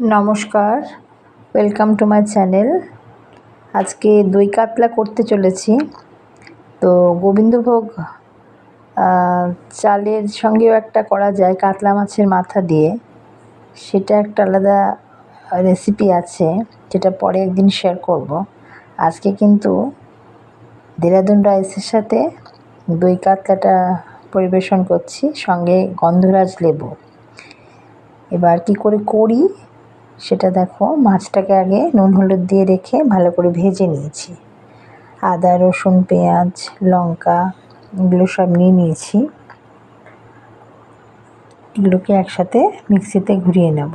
নমস্কার welcome to my channel আজকে দই কাতলা করতে চলেছি। তো গোবিন্দভোগ চালের সঙ্গেও একটা করা যায় কাতলা মাছের মাথা দিয়ে। সেটা একটা আলাদা রেসিপি আছে, যেটা পরে একদিন শেয়ার করব। আজকে কিন্তু দেরাদুন রাইসের সাথে দই কাতলাটা পরিবেশন করছি, সঙ্গে গন্ধরাজ লেবু। এবার কি করে করি? সেটা দেখো, মাছটাকে আগে নুন হলুদ দিয়ে রেখে ভালো করে ভেজে নিয়েছি। আদা, রসুন, পেঁয়াজ, লঙ্কা, এগুলো সব নিয়ে নিয়েছি। এগুলোকে একসাথে মিক্সিতে ঘুরিয়ে নেব।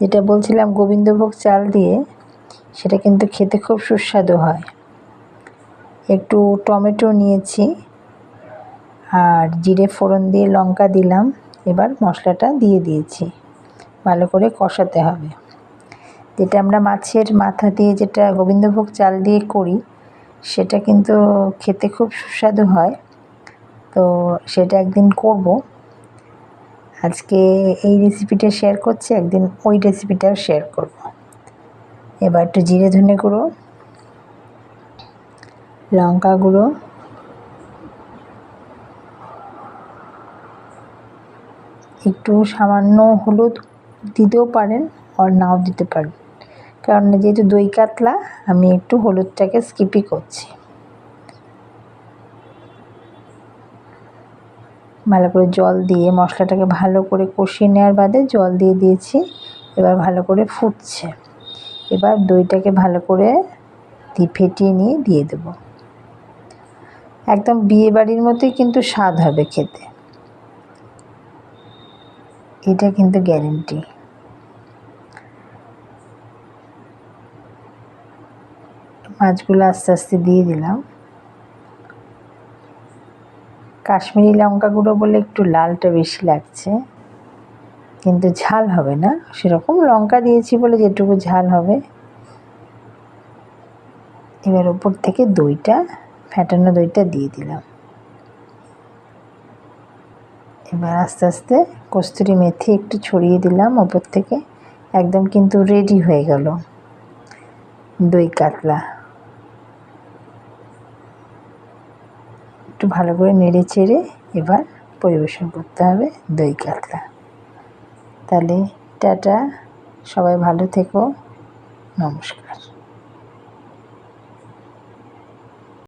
যেটা বলছিলাম, গোবিন্দভোগ চাল দিয়ে, সেটা কিন্তু খেতে খুব সুস্বাদু হয়। একটু টমেটো নিয়েছি, আর জিরে ফোড়ন দিয়ে লঙ্কা দিলাম, এবার মশলাটা দিয়ে দিয়েছি। ভালো করে কষাতে হবে। যেটা আমরা মাছের মাথা দিয়ে যেটা গোবিন্দভোগ চাল দিয়ে করি, সেটা কিন্তু খেতে খুব সুস্বাদু হয়। তো সেটা একদিন করব। আজকে এই রেসিপিটা শেয়ার করছি, একদিন ওই রেসিপিটাও শেয়ার করব। এবার একটু জিরে ধনে গুঁড়ো, লঙ্কা গুঁড়ো, একটু সামান্য হলুদ দিতেও পারেন আর নাও দিতে পারেন। কারণ যেহেতু দই কাতলা, আমি একটু হলুদটাকে স্কিপই করছি। ভালো করে জল দিয়ে মশলাটাকে ভালো করে কষিয়ে নেওয়ার বাদে জল দিয়ে দিয়েছি, এবার ভালো করে ফুটছে। এবার দইটাকে ভালো করে ফেটিয়ে নিয়ে দিয়ে দেবো। একদম বিয়ে বাড়ির মতোই কিন্তু স্বাদ হবে খেতে। এটা কিন্তু গ্যারেন্টি মাছগুলো আস্তে আস্তে দিয়ে দিলাম। কাশ্মীরি লঙ্কা গুঁড়ো বলে একটু লালটা বেশি লাগছে। কিন্তু ঝাল হবে না, সেরকম লঙ্কা দিয়েছি বলে যেটুকু ঝাল হবে। এবার ওপর থেকে দইটা ফ্যাটানো দইটা দিয়ে দিলাম। এবার আস্তে আস্তে কস্তুরি মেথি একটু ছড়িয়ে দিলাম ওপর থেকে, একদম কিন্তু রেডি হয়ে গেল। দই কাতলা। একটু ভালো করে নেড়ে চেড়ে এবার পরিবেশন করতে হবে দই কাতলা। তাহলে টাটা, সবাই ভালো থেকো, নমস্কার।